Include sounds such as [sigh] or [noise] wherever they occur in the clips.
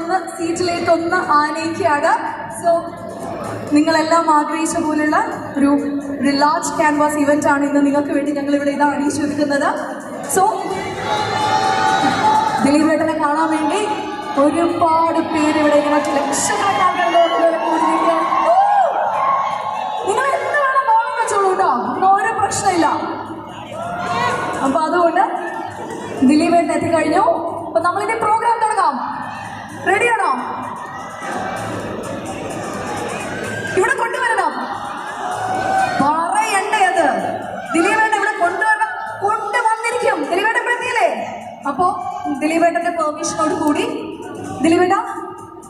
ഞങ്ങളൊന്ന് സീറ്റിലേക്ക് ഒന്ന് ആനയിക്കുകയാണ്. സോ നിങ്ങളെല്ലാം ആഗ്രഹിച്ച പോലുള്ള ഒരു ഒരു ക്യാൻവാസ് ഇവന്റ് ആണ് ഇന്ന് നിങ്ങൾക്ക് വേണ്ടി ഞങ്ങൾ ഇവിടെ ഇതാ അണിയിച്ചൊരുക്കുന്നത്. സോ ദിലീപ് ഏട്ടനെ കാണാൻ വേണ്ടി ഒരുപാട് പേര് ഇവിടെ ഇങ്ങനെ ലക്ഷക്കണക്കാണ് ഒരു പ്രശ്നമില്ല. അപ്പൊ അതുകൊണ്ട് ദിലീപ് ഏട്ടൻ എത്തിക്കഴിഞ്ഞു. അപ്പൊ നമ്മളിന്റെ തുടങ്ങാം റെഡിയാണോ ഇവിടെ കൊണ്ടുവരണം. പറയണ്ടേ അത് ദിലീപേട്ടൻ ഇവിടെ കൊണ്ടുവരണം. കൊണ്ടുവന്നിരിക്കും. ദിലീപേട്ട ഇവിടെ അപ്പോ ദിലീപേട്ടന്റെ പെർമിഷനോട് കൂടി ദിലീപേട്ട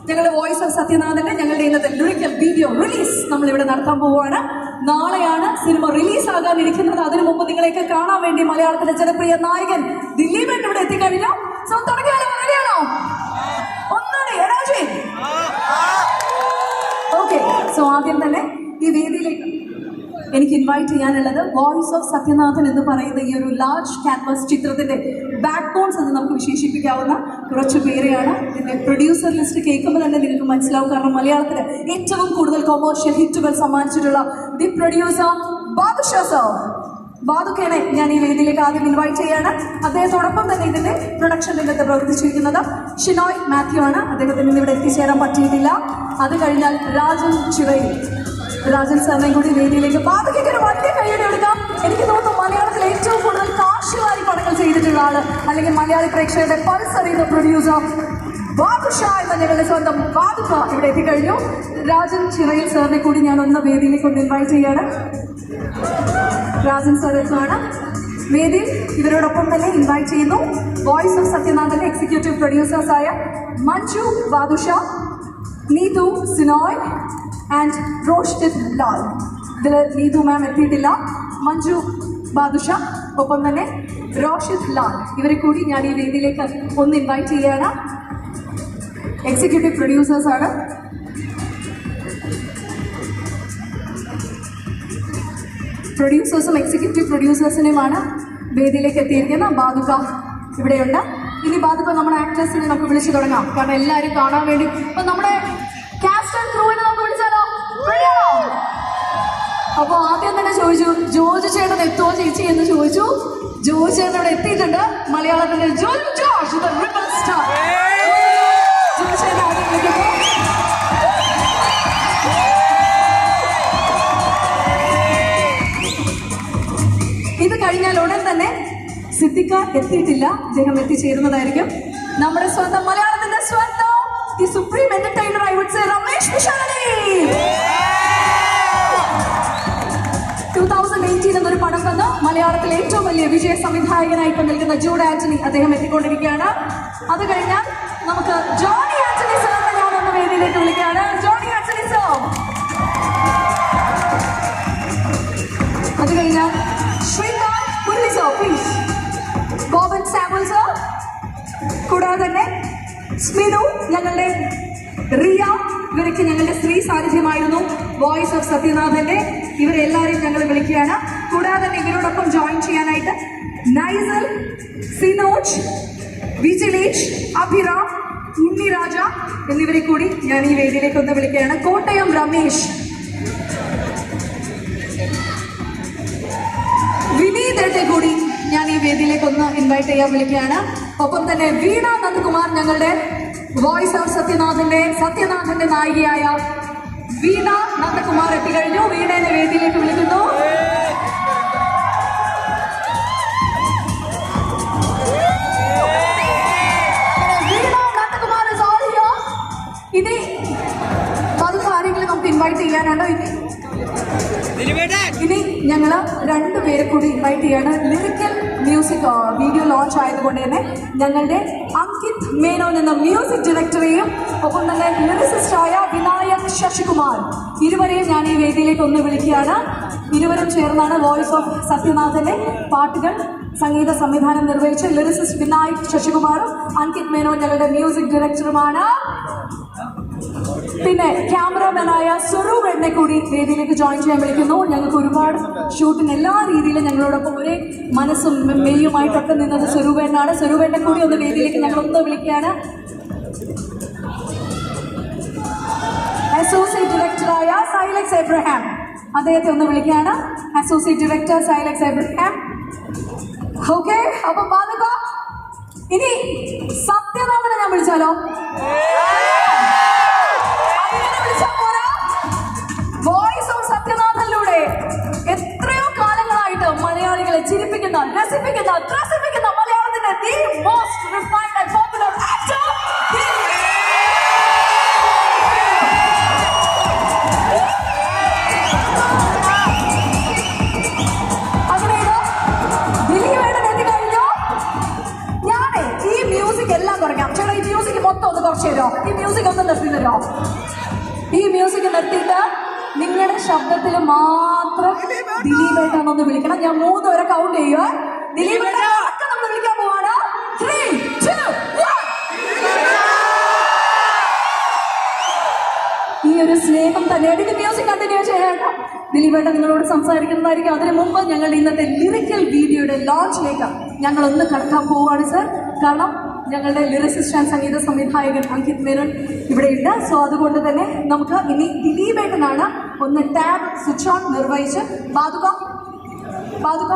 ഞങ്ങളുടെ വോയിസ് ഓഫ് സത്യനാഥന്റെ ഞങ്ങളുടെ ഇന്നത്തെ ലിറിക്കൽ വീഡിയോ റിലീസ് നമ്മൾ ഇവിടെ നടത്താൻ പോവുകയാണ്. നാളെയാണ് സിനിമ റിലീസ് ആകാനിരിക്കുന്നത്. അതിനു മുമ്പ് നിങ്ങളെയൊക്കെ കാണാൻ വേണ്ടി മലയാളത്തിലെ ജനപ്രിയ നായകൻ ദിലീപേട്ട ഇവിടെ എത്തിക്കഴിഞ്ഞു. സോ ആദ്യം തന്നെ ഈ വേദിയിലേക്ക് എനിക്ക് ഇൻവൈറ്റ് ചെയ്യാനുള്ളത് വോയിസ് ഓഫ് സത്യനാഥൻ എന്ന് പറയുന്ന ഈ ഒരു ലാർജ് ക്യാൻവാസ് ചിത്രത്തിന്റെ ബാക്ക് ബോൺസ് എന്ന് നമുക്ക് വിശേഷിപ്പിക്കാവുന്ന കുറച്ച് പേരെയാണ്. ഇതിന്റെ പ്രൊഡ്യൂസർ ലിസ്റ്റ് കേൾക്കുമ്പോൾ തന്നെ നിങ്ങൾക്ക് മനസ്സിലാവും. കാരണം മലയാളത്തിന് ഏറ്റവും കൂടുതൽ കൊമേഴ്ഷ്യൽ ഹിറ്റുകൾ സമ്മാനിച്ചിട്ടുള്ള ദി പ്രൊഡ്യൂസർ സർ ബാദുക്കേനെ ഞാൻ ഈ വേദിയിലേക്ക് ആദ്യം ഇൻവൈറ്റ് ചെയ്യാണ്. അദ്ദേഹത്തോടൊപ്പം തന്നെ ഇതിന്റെ പ്രൊഡക്ഷൻ രംഗത്ത് പ്രവർത്തിച്ചിരിക്കുന്നത് ഷിനോയ് മാത്യു ആണ്. അദ്ദേഹത്തിന് ഇന്ന് ഇവിടെ എത്തിച്ചേരാൻ പറ്റിയിട്ടില്ല. അത് കഴിഞ്ഞാൽ രാജൻ ചിറയിൽ രാജൻ സാറിനെ കൂടി വേദിയിലേക്ക് ഒരു വലിയ കൈയ്യടി എടുക്കാം. എനിക്ക് തോന്നുന്നു മലയാളത്തിൽ ഏറ്റവും കൂടുതൽ കാശുവാരി പടങ്ങൾ ചെയ്തിട്ടുള്ള ആൾ അല്ലെങ്കിൽ മലയാളി പ്രേക്ഷകരുടെ പൾസ് അറിയുന്ന പ്രൊഡ്യൂസർ എന്ന ഞങ്ങളുടെ സ്വന്തം ബാദുഷ ഇവിടെ എത്തിക്കഴിഞ്ഞു. രാജൻ ചിറയിൽ സാറിനെ കൂടി ഞാൻ ഒന്ന് വേദിയിലേക്ക് ഒന്ന് ഇൻവൈറ്റ് ചെയ്യാണ്. രാജൻ എത്തുവാണ് വേദിയിൽ ഇവരോടൊപ്പം തന്നെ ഇൻവൈറ്റ് ചെയ്യുന്നു. വോയിസ് ഓഫ് സത്യനാഥന്റെ എക്സിക്യൂട്ടീവ് പ്രൊഡ്യൂസേഴ്സായ മഞ്ജു വാദുഷ നീതു സിനോയ് ആൻഡ് റോഷ്ടിത് ലാൽ. ഇതിൽ നീതു മാം എത്തിയിട്ടില്ല. മഞ്ജു ബാദുഷ ഒപ്പം തന്നെ റോഷിത് ലാൽ. ഇവരെ കൂടി ഞാൻ ഈ വേദിയിലേക്ക് ഒന്ന് ഇൻവൈറ്റ് ചെയ്യുകയാണ്. എക്സിക്യൂട്ടീവ് പ്രൊഡ്യൂസേഴ്സാണ് പ്രൊഡ്യൂസേഴ്സും എക്സിക്യൂട്ടീവ് പ്രൊഡ്യൂസേഴ്സിനെയുമാണ് വേദിയിലേക്ക് എത്തിയിരിക്കുന്നത്. ബാദുക ഇവിടെയുണ്ട്. ഇനി ബാദുക നമ്മുടെ ആക്ടേഴ്സിനെ നമുക്ക് വിളിച്ചു തുടങ്ങാം. കാരണം എല്ലാവരും കാണാൻ വേണ്ടി ഇപ്പം നമ്മുടെ സിദ്ദിഖ എത്തിയിട്ടില്ല. അദ്ദേഹം എത്തിച്ചേരുന്നതായിരിക്കും. നമ്മുടെ സ്വന്തം മലയാളത്തിന്റെ സ്വന്തം the supreme entertainer I would say Ramesh eighteen എന്നൊരു പടം മലയാളത്തിലെ ഏറ്റവും വലിയ വിജയ സംവിധായകനായി ഇപ്പൊ നിൽക്കുന്ന ജൂഡ് ആന്റണി അദ്ദേഹം എത്തിക്കൊണ്ടിരിക്കുകയാണ്. അത് കഴിഞ്ഞാൽ നമുക്ക് ജോണി ആന്റണി സാറിനെ ഞാൻ ഒന്ന് വേദിയിലേക്ക് വിളിക്കുകയാണ്. തന്നെ സ്മിതു ഞങ്ങളുടെ റിയ ഇവരൊക്കെ ഞങ്ങളുടെ സ്ത്രീ സാന്നിധ്യമായിരുന്നു. വോയിസ് ഓഫ് സത്യനാഥന്റെ ഇവരെല്ലാവരെയും ഞങ്ങൾ വിളിക്കുകയാണ്. കൂടാതെ തന്നെ ഇവരോടൊപ്പം ജോയിൻ ചെയ്യാനായിട്ട് നൈസൽ സിനോജ് വിജിലേഷ് അഭിറാം ഉണ്ണിരാജ എന്നിവരെ കൂടി ഞാൻ ഈ വേദിയിലേക്ക് ഒന്ന് വിളിക്കുകയാണ്. കോട്ടയം രമേശ്. വിനീതത്തെ കൂടി ഞാൻ ഈ വേദിയിലേക്ക് ഒന്ന് ഇൻവൈറ്റ് ചെയ്യാൻ വിളിക്കുകയാണ്. ഒപ്പം തന്നെ വീണ നന്ദകുമാർ ഞങ്ങളുടെ വോയിസ് ഓഫ് സത്യനാഥന്റെ സത്യനാഥന്റെ നായികയായ വീണ നന്ദകുമാർ എത്തിക്കഴിഞ്ഞു. വീണേനെ വേദിയിലേക്ക് വിളിക്കുന്നു. ഇനി പല ആരെങ്കിലും നമുക്ക് ഇൻവൈറ്റ് ചെയ്യാനാണോ ഇനി ഇനി ഞങ്ങൾ രണ്ടുപേരെ കൂടി ഇൻവൈറ്റ് ചെയ്യാണ്. ലിറിക്കൽ മ്യൂസിക് വീഡിയോ ലോഞ്ച് ആയതുകൊണ്ട് തന്നെ ഞങ്ങളുടെ അങ്കിത് മേനോൻ എന്ന മ്യൂസിക് ഡയറക്ടറെയും ഒപ്പം തന്നെ ലിറിസിസ്റ്റായ വിനായക് ശശികുമാർ ഇരുവരെയും ഞാൻ ഈ വേദിയിലേക്ക് ഒന്ന് വിളിക്കുകയാണ്. ഇരുവരും ചേർന്നാണ് വോയിസ് ഓഫ് സത്യനാഥന്റെ പാട്ടുകൾ സംഗീത സംവിധാനം നിർവഹിച്ച ലിറിസിസ്റ്റ് വിനായക് ശശികുമാറും അങ്കിത് മേനോൻ ഞങ്ങളുടെ മ്യൂസിക് ഡയറക്ടറുമാണ് പിന്നെ ക്യാമറമാനായ സ്വരൂപ് എന്നെ കൂടി വേദിയിലേക്ക് ജോയിൻ ചെയ്യാൻ വിളിക്കുന്നു. ഞങ്ങൾക്ക് ഒരുപാട് ഷൂട്ടിന് എല്ലാ രീതിയിലും ഞങ്ങളോടൊപ്പം ഒരേ മനസ്സും മെയ്യുമായിട്ടൊക്കെ നിന്നത് സ്വരൂപേണ്ണാണ് സ്വരൂപേണ്ണെ കൂടി ഒന്ന് വേദിയിലേക്ക് ഞങ്ങൾ ഒന്ന് വിളിക്കുകയാണ് അസോസിയേറ്റ് ഡയറക്ടറായ സൈലക്സ് എബ്രഹാം അദ്ദേഹത്തെ ഒന്ന് വിളിക്കുകയാണ്. Associate director Sylex Abraham okay അപ്പൊ ബാധക ഇനി സത്യനാഥനെ ഞാൻ വിളിച്ചാലോ? തരുമോ ഈ മ്യൂസിക് നിർത്തിയിട്ട് നിങ്ങളുടെ ശബ്ദത്തിൽ മാത്രം ദിലീപേട്ടാന്നൊന്ന് വിളിക്കണം. ഞാൻ മൂന്ന് വരെ കൗണ്ട് ചെയ്യുക ദിലീപേട്ട നമ്മൾ വിളിക്കാൻ പോവാണ് ത്രീ ടു ഈ ഒരു സ്നേഹം തന്നെയാണ് മ്യൂസിക് കണ്ടിന്യൂ ചെയ്യണം ദിലീപേട്ട നിങ്ങളോട് സംസാരിക്കുന്നതായിരിക്കും. അതിനു മുമ്പ് ഞങ്ങളുടെ ഇന്നത്തെ ലിറിക്കൽ വീഡിയോയുടെ ലോഞ്ചിലേക്ക് ഞങ്ങൾ ഒന്ന് കടക്കാൻ പോവാണ് സർ കാരണം ഞങ്ങളുടെ ലിറിസിസ്റ്റ് ആൻഡ് സംഗീത സംവിധായകൻ അങ്കിത് മേനോൻ ഇവിടെയുണ്ട്. സോ അതുകൊണ്ട് തന്നെ നമുക്ക് ഇനി ദിലീപേട്ടനാണ് ഒന്ന് ടാബ് സ്വിച്ച് ഓൺ നിർവഹിച്ച്. ബാധുക ബാധുക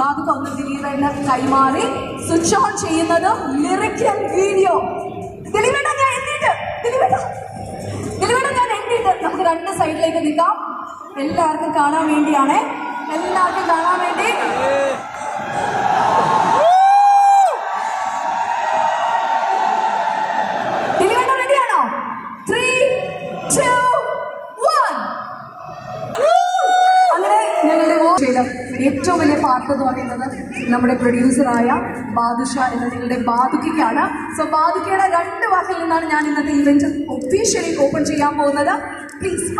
ബാധുക ഒന്ന് ദിലീപേട്ടന് കൈമാറി. സ്വിച്ച് ഓൺ ചെയ്യുന്നത് ലിറിക്കൽ വീഡിയോ ദിലീപേട്ട ഞാൻ എത്തിയിട്ട് ദിലീപേട്ട ഞാൻ എത്തിയിട്ട് നമുക്ക് രണ്ട് സൈഡിലേക്ക് നിൽക്കാം. എല്ലാവർക്കും കാണാൻ വേണ്ടിയാണേ. എല്ലാവർക്കും കാണാൻ വേണ്ടി. ഏറ്റവും വലിയ പാർട്ട് എന്ന് പറയുന്നത് നമ്മുടെ പ്രൊഡ്യൂസറായ ബാദുഷ എന്ന നിങ്ങളുടെ ബാദുക്കയ്ക്കാണ്. സോ ബാദുക്കയുടെ രണ്ട് വാക്കിൽ നിന്നാണ് ഞാൻ ഇന്നത്തെ ഇവന്റ് ഒഫീഷ്യലി ഓപ്പൺ ചെയ്യാൻ പോകുന്നത്. പ്ലീസ്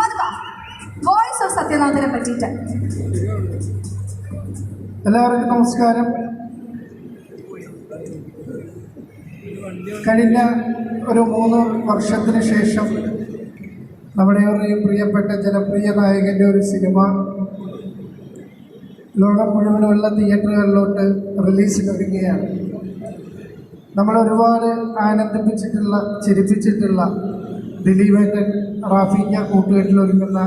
വോയിസ് ഓഫ് സത്യനാഥനെ പറ്റിയിട്ട്. എല്ലാവർക്കും നമസ്കാരം. കഴിഞ്ഞ ഒരു മൂന്ന് വർഷത്തിന് ശേഷം നമ്മുടെ ഒരു പ്രിയപ്പെട്ട ജനപ്രിയ നായകന്റെ ഒരു സിനിമ ലോകം മുഴുവനുള്ള തിയേറ്ററുകളിലോട്ട് റിലീസിനൊരുങ്ങുകയാണ് നമ്മൾ ഒരുപാട് ആനന്ദിപ്പിച്ചിട്ടുള്ള ചിരിപ്പിച്ചിട്ടുള്ള ദിലീപേട്ടൻ റാഫിക്ക കൂട്ടുകെട്ടിൽ ഒരുങ്ങുന്ന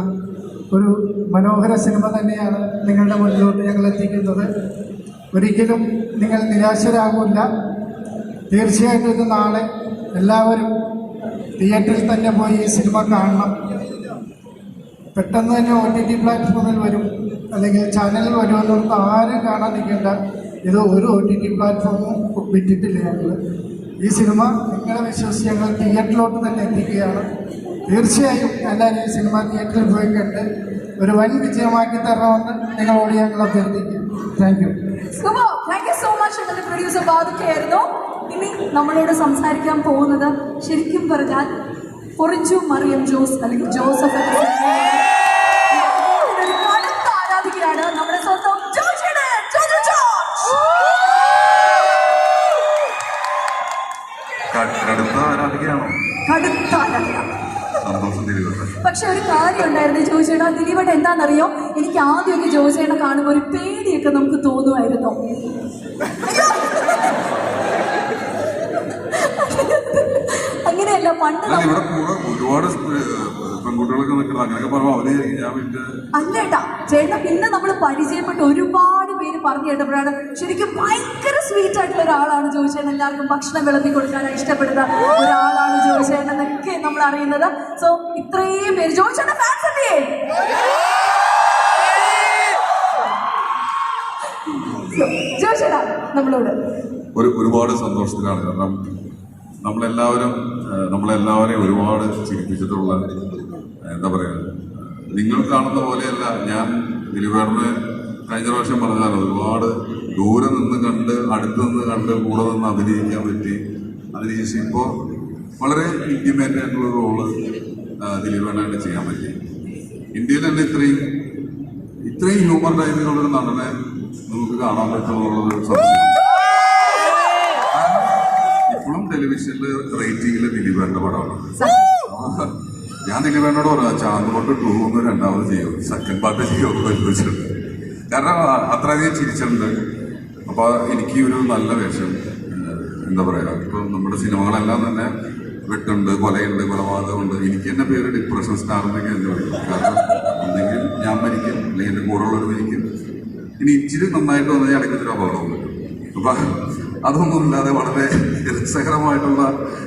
ഒരു മനോഹര സിനിമ തന്നെയാണ് നിങ്ങളുടെ മുന്നിലോട്ട് ഞങ്ങൾ എത്തിക്കുന്നത്. ഒരിക്കലും നിങ്ങൾ നിരാശരാകില്ല. തീർച്ചയായിട്ടും ഇത് നാളെ എല്ലാവരും തിയേറ്ററിൽ തന്നെ പോയി ഈ സിനിമ കാണണം. പെട്ടെന്ന് തന്നെ ഒ ടി ടി പ്ലാറ്റ്ഫോമിൽ വരും. അല്ലെങ്കിൽ ചാനലിൽ വരുമെന്നൊന്നും ആരും കാണാൻ നിൽക്കേണ്ട ഇത് ഒരു ഒ ടി ടി പ്ലാറ്റ്ഫോമും വിട്ടിട്ടില്ല ഞങ്ങൾ ഈ സിനിമ നിങ്ങളെ വിശ്വസിച്ച് ഞങ്ങൾ തിയേറ്ററിലോട്ട് തന്നെ എത്തിക്കുകയാണ്. തീർച്ചയായും എല്ലാവരും ഈ സിനിമ തിയേറ്ററിൽ പോയി കണ്ട് ഒരു വൻ വിജയമാക്കി തരണമെന്ന് നിങ്ങളോട് ഞങ്ങൾ അഭ്യർത്ഥിക്കും thank you so much producer ബാദുക്കയായിരുന്നു ഇനി നമ്മളോട് സംസാരിക്കാൻ പോകുന്നത് ശരിക്കും പറഞ്ഞാൽ ഒറിഞ്ചു മറിയം ജോസ് അല്ലെങ്കിൽ ജോസഫ് ആരാധികയാണ് നമ്മുടെ സ്വന്തം. കടുത്ത ആരാധികയാണോ? കടുത്ത പക്ഷെ ഒരു കാര്യം ഉണ്ടായിരുന്നു ജോജേട്ട ദിലീപേട്ട എന്താണെന്നറിയോ? എനിക്ക് ആദ്യമൊക്കെ ജോജിയുടെ കാണുമ്പോൾ ഒരു പേടിയൊക്കെ നമുക്ക് തോന്നുമായിരുന്നു. അങ്ങനെയല്ല പണ്ട് അല്ല നമ്മ- ഇവിടെ കൂടെ ഒരുപാട് പെൺകുട്ടികളൊക്കെ നിൽക്കണം അങ്ങനെയൊക്കെ പറയുമ്പോൾ അവധി ഞാൻ പിന്നെ അല്ലേട്ടാ ചേട്ടാ പിന്നെ നമ്മൾ പരിചയപ്പെട്ട് ഒരുപാട് പേര് പറഞ്ഞു കേട്ടപ്പോഴാണ് ശരിക്കും ഭയങ്കര സ്വീറ്റ് ആയിട്ടുള്ള ഒരാളാണ് ജോയിച്ചേട്ടൻ. എല്ലാവർക്കും ഭക്ഷണം വിളമ്പി കൊടുക്കാൻ ഇഷ്ടപ്പെടുന്ന ഒരാളാണ് ജോയിച്ചേട്ടൻ എന്നൊക്കെ നമ്മൾ അറിയുന്നത്. സോ ഇത്രയും പേര്. ജോയിച്ചേട്ടൻ ഫാൻസ് അല്ലേ? ജോയിച്ചേട്ടാ നമ്മളോട്. ഒരു ഒരുപാട് സന്തോഷത്തിലാണ്. കാരണം നമ്മളെല്ലാവരും നമ്മളെല്ലാവരെയും ഒരുപാട് ചിരിപ്പിച്ചിട്ടുള്ള എന്താ പറയുക നിങ്ങൾ കാണുന്ന പോലെയല്ല ഞാൻ ദിലീപേട്ടന് കഴിഞ്ഞ പ്രാവശ്യം പറഞ്ഞാൽ ഒരുപാട് ദൂരെ നിന്ന് കണ്ട് അടുത്ത് നിന്ന് കണ്ട് കൂടെ നിന്ന് അഭിനയിക്കാൻ പറ്റി. അതിനുശേഷം ഇപ്പോൾ വളരെ ഇന്റിമേറ്റ് ആയിട്ടുള്ള റോൾ ദിലീപേടനായിട്ട് ചെയ്യാൻ പറ്റി. ഇന്ത്യയിൽ തന്നെ ഇത്രയും ഇത്രയും ഹ്യൂമർ ടൈമിലുള്ളൊരു നടനെ നമുക്ക് കാണാൻ പറ്റുമെന്നുള്ളത് സംശയം. ടെലിവിഷനിൽ റേറ്റിംഗിൽ ദിലീപേണ്ണ പടമാണ്. ഞാൻ ദിലീപേണ്ണോട് പറഞ്ഞു ചാന്തോട്ട് ടൂ ഒന്ന് രണ്ടാമത് ചെയ്യും. സെക്കൻഡ് പാർട്ട് ചെയ്യുമോ വെച്ചിട്ടുണ്ട് കാരണം അത്രയധികം ചിരിച്ചിട്ടുണ്ട്. അപ്പൊ എനിക്ക് ഒരു നല്ല വേഷം എന്താ പറയാ ഇപ്പൊ നമ്മുടെ സിനിമകളെല്ലാം തന്നെ വെട്ടുണ്ട് കൊലയുണ്ട് കൊലപാതകമുണ്ട്. എനിക്ക് തന്നെ പേര് ഡിപ്രഷൻ സ്റ്റാർ എന്നൊക്കെ എന്നെ വിളിക്കും കാരണം ഒന്നെങ്കിൽ ഞാൻ മരിക്കും അല്ലെങ്കിൽ എന്റെ കൂടെയുള്ളവർ മരിക്കും. ഇനി ഇച്ചിരി നന്നായിട്ട് വന്നാൽ ഇടയ്ക്ക് ഇച്ചിരി അപകടം അപ്പൊ അതൊന്നുമില്ലാതെ വളരെ രസകരമായിട്ടുള്ള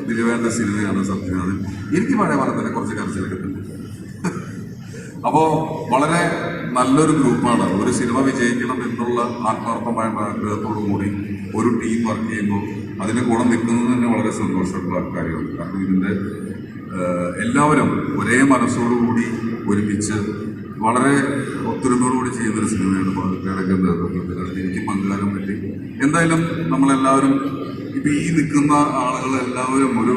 ദിലീപേന്റെ സിനിമയാണ് സത്യനാഥൻ എനിക്ക് പഴയ തന്നെ കുറച്ച് കരച്ചിലൊക്കെ തന്നെ അപ്പോ വളരെ നല്ലൊരു ഗ്രൂപ്പാണ്. ഒരു സിനിമ വിജയിക്കണം എന്നുള്ള ആത്മാർത്ഥമായ ആഗ്രഹത്തോടു കൂടി ഒരു ടീം വർക്ക് ചെയ്യുമ്പോൾ അതിന്റെ കൂടെ നിൽക്കുന്നത് തന്നെ വളരെ സന്തോഷമുള്ള കാര്യമാണ്. കാരണം ഇതിന്റെ എല്ലാവരും ഒരേ മനസ്സോടുകൂടി ഒരുമിച്ച് വളരെ ഒത്തൊരുമയോടുകൂടി ചെയ്യുന്നൊരു സിനിമയാണ് നേതൃത്വത്തിൽ അതിൽ എനിക്ക് പങ്കുകാരം പറ്റി. എന്തായാലും നമ്മളെല്ലാവരും ഇപ്പം ഈ നിൽക്കുന്ന ആളുകളെല്ലാവരും ഒരു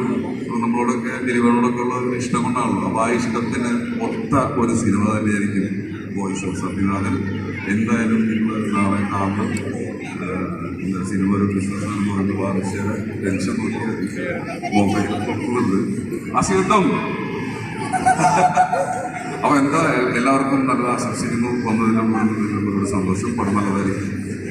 നമ്മളോടൊക്കെ ദിലീപനോടൊക്കെ ഉള്ള ഒരു ഇഷ്ടം കൊണ്ടാണല്ലോ. അപ്പോൾ ആ ഇഷ്ടത്തിന് ഒത്ത ഒരു സിനിമ തന്നെയായിരിക്കും വോയിസ് ഓഫ് സത്യനാഥൻ. എന്തായാലും നിങ്ങൾ നാളെ ഏഹ്, സിനിമ ഒരു ബിസിനസ് ആണെന്ന് പറഞ്ഞ് ബാധിച്ചാൽ ടെൻഷൻ നോക്കിയാൽ മൊബൈൽ ഉള്ളത് അസുഖം അപ്പൊ എന്താ എല്ലാവർക്കും നല്ല ആശംസിക്കുന്നു. വന്നതിനും വന്നതിനും ഒരു സന്തോഷം. പടം നല്ലതായിരിക്കും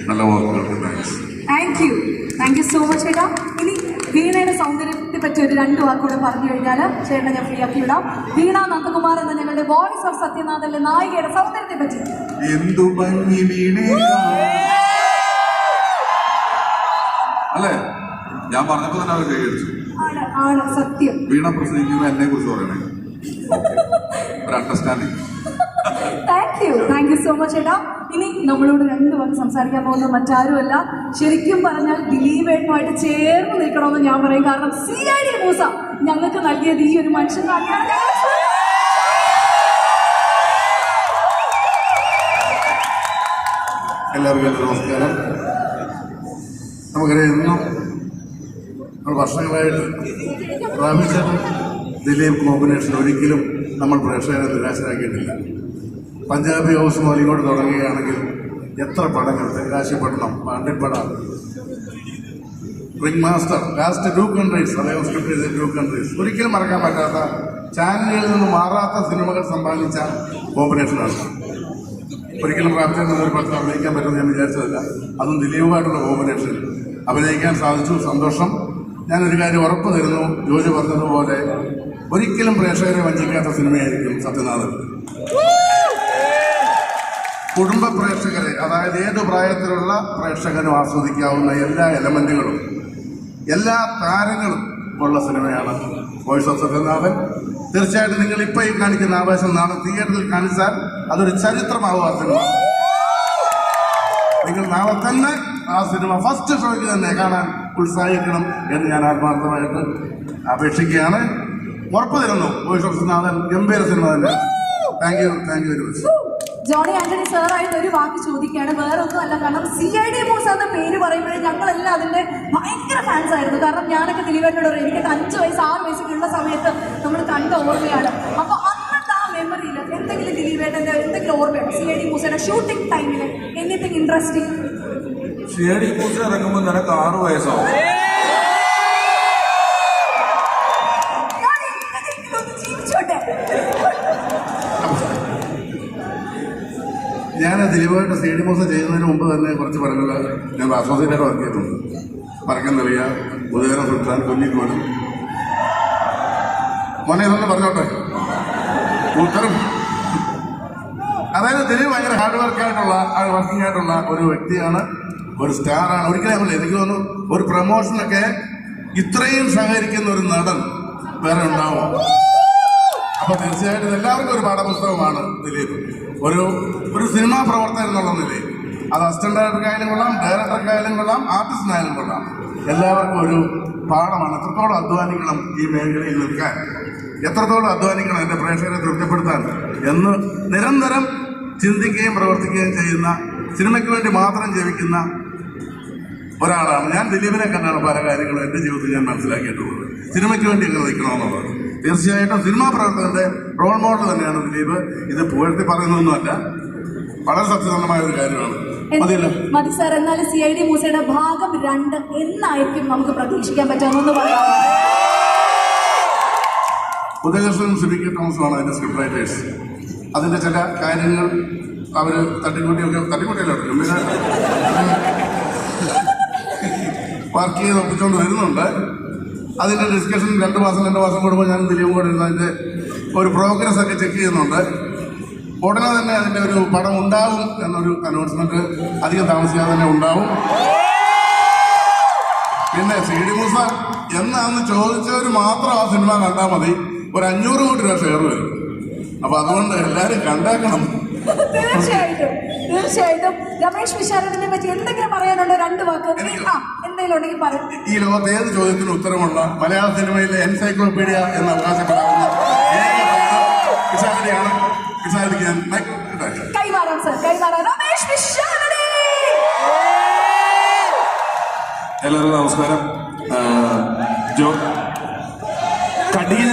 നല്ല വാക്കുകൾക്ക് thanks thank you thank you so much ചേട്ടാ. ഇനി വീണയുടെ സൗന്ദര്യത്തെ പറ്റി ഒരു രണ്ട് വാക്കുകൂടെ പറഞ്ഞു കഴിഞ്ഞാൽ ചേട്ടനെ ഞാൻ ഫ്രീ ആക്കി വിടാം. വീണ നന്ദകുമാർ എന്ന ഞങ്ങളുടെ വോയിസ് ഓഫ് സത്യനാഥന്റെ നായികയുടെ സൗന്ദര്യത്തെ പറ്റി. എന്തു ഭംഗി വീണേ. അല്ലേ? ഞാൻ പറഞ്ഞപ്പോ തന്നെ അവർ കൈയടിച്ചു. ആണ് ആണ് സത്യം. വീണ പ്രസംഗിക്കുമ്പോ എന്നെ കുറിച്ച് പറയണേ. [laughs] ഒരു understanding thank you thank you so much ഏട്ടാ. ഇനി നമ്മളോട് രണ്ടു വാക്ക് സംസാരിക്കാൻ പോകുന്ന മറ്റാരുമല്ല. ശരിക്കും പറഞ്ഞാൽ ദിലീപേട്ടനുമായിട്ട് ചേർന്ന് നിൽക്കണമെന്ന് ഞാൻ പറയും. കാരണം സി ഐ ഡി മൂസ ഞങ്ങൾക്ക് നൽകിയത് ഈ ഒരു മനുഷ്യൻ തന്നെയാണ്. എല്ലാവർക്കും നമസ്കാരം. നമുക്കറിയാം ഇന്നും നമ്മൾ വർഷങ്ങളായിട്ട് റാമിച്ചേട്ടൻ ദിലീപ് കോമ്പിനേഷൻ ഒരിക്കലും നമ്മൾ പ്രേക്ഷകരെ നിരാശരാക്കിയിട്ടില്ല. പഞ്ചാബി ഹൗസ് മുതൽ ഇങ്ങോട്ട് തുടങ്ങുകയാണെങ്കിൽ എത്ര പടങ്ങൾ Thenkasipattanam Pandippada. Ring master last two countries അദ്ദേഹം സ്ക്രിപ്റ്റ് ചെയ്ത ടു കൺട്രീസ് ഒരിക്കലും മറക്കാൻ പറ്റാത്ത ചാനലുകളിൽ നിന്ന് മാറാത്ത സിനിമകൾ സമ്പാദിച്ച കോമ്പിനേഷനാണ്. ഒരിക്കലും പ്രാപ്തിയിൽ ഒരു പടത്തിൽ അഭിനയിക്കാൻ പറ്റുമെന്ന് ഞാൻ വിചാരിച്ചതല്ല. അതും ദിലീപുമായിട്ടുള്ള കോമ്പിനേഷൻ അഭിനയിക്കാൻ സാധിച്ചു സന്തോഷം. ഞാനൊരു കാര്യം ഉറപ്പ് തരുന്നു. ജോജി പറഞ്ഞതുപോലെ ഒരിക്കലും പ്രേക്ഷകരെ വഞ്ചിക്കാത്ത സിനിമയായിരിക്കും സത്യനാഥൻ. കുടുംബ പ്രേക്ഷകരെ അതായത് ഏത് പ്രായത്തിലുള്ള പ്രേക്ഷകരും ആസ്വദിക്കാവുന്ന എല്ലാ എലമെന്റുകളും എല്ലാ താരങ്ങളും ഉള്ള സിനിമയാണ് വോയിസ് ഓഫ് സത്യനാഥൻ. തീർച്ചയായിട്ടും നിങ്ങൾ ഇപ്പൊ ഈ കാണിക്കുന്ന ആവേശം നാളെ തിയേറ്ററിൽ കാണിച്ചാൽ അതൊരു ചരിത്രമാവും ആ സിനിമ. നിങ്ങൾ നാളെ തന്നെ ആ സിനിമ ഫസ്റ്റ് ഷോയ്ക്ക് തന്നെ കാണാൻ ഉത്സാഹിക്കണം എന്ന് ഞാൻ ആത്മാർത്ഥമായിട്ട് അപേക്ഷിക്കുകയാണ്. ഉറപ്പ് തരുന്നു വോയിസ് ഓഫ് സത്യനാഥൻ ഗംഭീര സിനിമ തന്നെ. Thank you thank you very much Johny Antony സാറായിട്ട് ഒരു വാക്ക് ചോദിക്കുകയാണ്. വേറെ ഒന്നുമല്ല കാരണം സി ഐ ഡി മൂസ എന്ന പേര് പറയുമ്പോഴേ ഞങ്ങളെല്ലാം അതിന്റെ ഭയങ്കര ഫാൻസ് ആയിരുന്നു. കാരണം ഞാനൊക്കെ ദിലീപേട്ടോട് പറയും എനിക്കൊക്കെ അഞ്ച് വയസ്സ് ആറ് വയസ്സൊക്കെ ഉള്ള സമയത്ത് നമ്മൾ കണ്ട ഓർമ്മയാണ്. അപ്പൊ അന്നത്തെ ആ മെമ്മറിയിൽ എന്തെങ്കിലും ദിലീപേട്ടന്റെ എന്തെങ്കിലും ഓർമ്മയാണ് സി ഐ ഡി മൂസയുടെ ഷൂട്ടിംഗ് ടൈമിൽ എനിത്തിങ് ഇൻട്രസ്റ്റിംഗ് ഷേഡി പൂച്ച ഇറങ്ങുമ്പോൾ നിനക്ക് ആറ് വയസ്സാവും. ഞാൻ ദിലീപായിട്ട് സി ഡി മോസം ചെയ്യുന്നതിന് മുമ്പ് തന്നെ കുറച്ച് പടങ്ങൾ ഞാൻ അസോസിയേറ്റ് വർക്ക് ചെയ്തിട്ടുണ്ട് പറക്കൻ നിറയ ഉദയന സുൽത്താൻ കുഞ്ഞിക്കോലും മോനെ ഇതൊന്ന് പറഞ്ഞോട്ടെ? ഉത്തരം അതായത് ദിലീപ് ഭയങ്കര ഹാർഡ് വർക്കായിട്ടുള്ള വർക്കിംഗ് ആയിട്ടുള്ള ഒരു വ്യക്തിയാണ് ഒരു സ്റ്റാറാണ് ഒരിക്കലും എനിക്ക് തോന്നുന്നു ഒരു പ്രൊമോഷനൊക്കെ ഇത്രയും സഹകരിക്കുന്ന ഒരു നടൻ വേറെ ഉണ്ടാവും. അപ്പൊ തീർച്ചയായിട്ടും എല്ലാവർക്കും ഒരു പാഠപുസ്തകമാണ് ദിലീപ്. ഒരു ഒരു സിനിമാ പ്രവർത്തകൻ എന്നുള്ള നിലയിൽ. അത് അസിസ്റ്റന്റ് ഡയറക്ടർക്കായാലും കൊള്ളാം ഡയറക്ടർക്കായാലും കൊള്ളാം ആർട്ടിസ്റ്റിനായാലും കൊള്ളാം. എല്ലാവർക്കും ഒരു പാഠമാണ്. എത്രത്തോളം അധ്വാനിക്കണം ഈ മേഖലയിൽ നിൽക്കാൻ? എത്രത്തോളം അധ്വാനിക്കണം എന്റെ പ്രേക്ഷകരെ തൃപ്തിപ്പെടുത്താൻ? എന്ന് നിരന്തരം ചിന്തിക്കുകയും പ്രവർത്തിക്കുകയും ചെയ്യുന്ന സിനിമയ്ക്ക് വേണ്ടി മാത്രം ജീവിക്കുന്ന ഒരാളാണ് ഞാൻ ദിലീപിനെ കണ്ടാണ് പല കാര്യങ്ങളും എന്റെ ജീവിതത്തിൽ ഞാൻ മനസ്സിലാക്കിയിട്ടുള്ളത്. സിനിമയ്ക്ക് വേണ്ടി എങ്ങനെ നിൽക്കണമെന്നുള്ളത് തീർച്ചയായിട്ടും സിനിമാ പ്രവർത്തകന്റെ റോൾ മോഡൽ തന്നെയാണ് ദിലീപ്. ഇത് പുകഴ്ത്തി പറയുന്നതൊന്നുമല്ല. വളരെ സത്യസന്ധമായ ഒരു കാര്യമാണ്. മതി സാർ എന്നാൽ സി ഐ ഡി മൂസയുടെ ഭാഗം രണ്ട് എന്നായിരിക്കും നമുക്ക് പ്രതീക്ഷിക്കാൻ പറ്റാമെന്ന് പറയാമോ ഉദയകൃഷ്ണൻ കെ തോമസുമാണ് അതിന്റെ സ്ക്രിപ്റ്റ് റൈറ്റേഴ്സ് അതിന്റെ ചില കാര്യങ്ങൾ അവർ തട്ടിക്കൂട്ടിയൊക്കെ തട്ടിക്കൂട്ടിയല്ലോ വർക്ക് ചെയ്ത് ഒപ്പിച്ചുകൊണ്ട് വരുന്നുണ്ട്. അതിന്റെ ഡിസ്കഷൻ രണ്ട് മാസം രണ്ട് മാസം കൂടുമ്പോൾ ഞാൻ ദിലീപും കൂടെ ഇരുന്ന് അതിന്റെ ഒരു പ്രോഗ്രസ് ഒക്കെ ചെക്ക് ചെയ്യുന്നുണ്ട്. ഉടനെ തന്നെ അതിന്റെ ഒരു പടം ഉണ്ടാവും എന്നൊരു അനൗൺസ്മെന്റ് അധികം താമസിക്കാതെ തന്നെ ഉണ്ടാവും. പിന്നെ സി ഡി മൂസ എന്നാന്ന് ചോദിച്ചവർ മാത്രം ആ സിനിമ കണ്ടാൽ മതി. ഒരു അഞ്ഞൂറ് കോടി രൂപ ഷെയർ വരും. അപ്പൊ അതുകൊണ്ട് എല്ലാരും കണ്ടാക്കണം. തീർച്ചയായിട്ടും തീർച്ചയായിട്ടും. രമേശ് വിശാരദിനെ പറ്റി എന്തെങ്കിലും പറയാനുണ്ടോ? രണ്ട് വാക്ക്. എന്തെങ്കിലും ഉണ്ടെങ്കിൽ പറയും. ഈ ലോകത്ത് ഏത് ചോദ്യത്തിനും ഉത്തരമുള്ള മലയാള സിനിമയിലെ എൻസൈക്ലോപീഡിയ എന്ന് അവകാശപ്പെടാവുന്ന ഏക ഇട്ടേക്കാം. കൈമാറാം സാർ കൈമാറാം. രമേശ് വിശാരടി എല്ലാവർക്കും നമസ്കാരം. ജോ ജോ